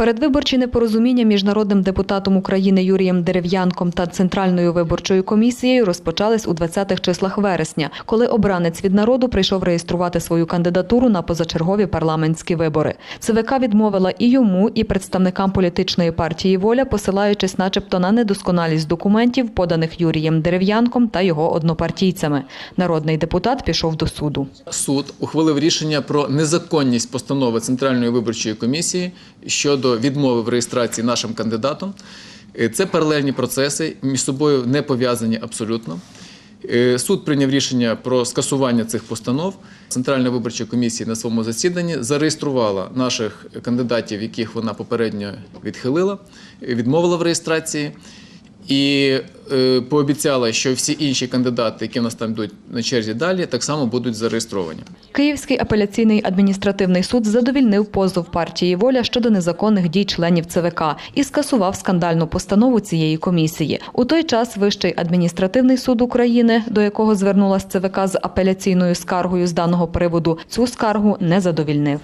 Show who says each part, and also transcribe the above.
Speaker 1: Передвиборчі непорозуміння між народним депутатом України Юрієм Дерев'янком та Центральною виборчою комісією розпочались у 20-х числах вересня, коли обранець від народу прийшов реєструвати свою кандидатуру на позачергові парламентські вибори. ЦВК відмовила і йому, і представникам політичної партії Воля, посилаючись, начебто, на недосконалість документів, поданих Юрієм Дерев'янком та його однопартійцями. Народний депутат пішов до суду.
Speaker 2: Суд ухвалив рішення про незаконність постанови Центральної виборчої комісії щодо відмови відмовив реєстрації нашим кандидатом. Е, Це паралельні процеси, між собою не пов'язані абсолютно. Е, Суд прийняв рішення про скасування цих постанов. Центральна виборча комісія на своєму засіданні зареєструвала наших кандидатів, яких вона попередньо відхилила, е, відмовила в реєстрації. І е, пообіцяла, що всі інші кандидати, які в нас там йдуть на черзі далі, так само будуть зареєстровані.
Speaker 1: Київський апеляційний адміністративний суд задовільнив позов партії Воля щодо незаконних дій членів ЦВК і скасував скандальну постанову цієї комісії. У той час Вищий адміністративний суд України, до якого звернулась ЦВК з апеляційною скаргою з даного приводу, цю скаргу не задовільнив.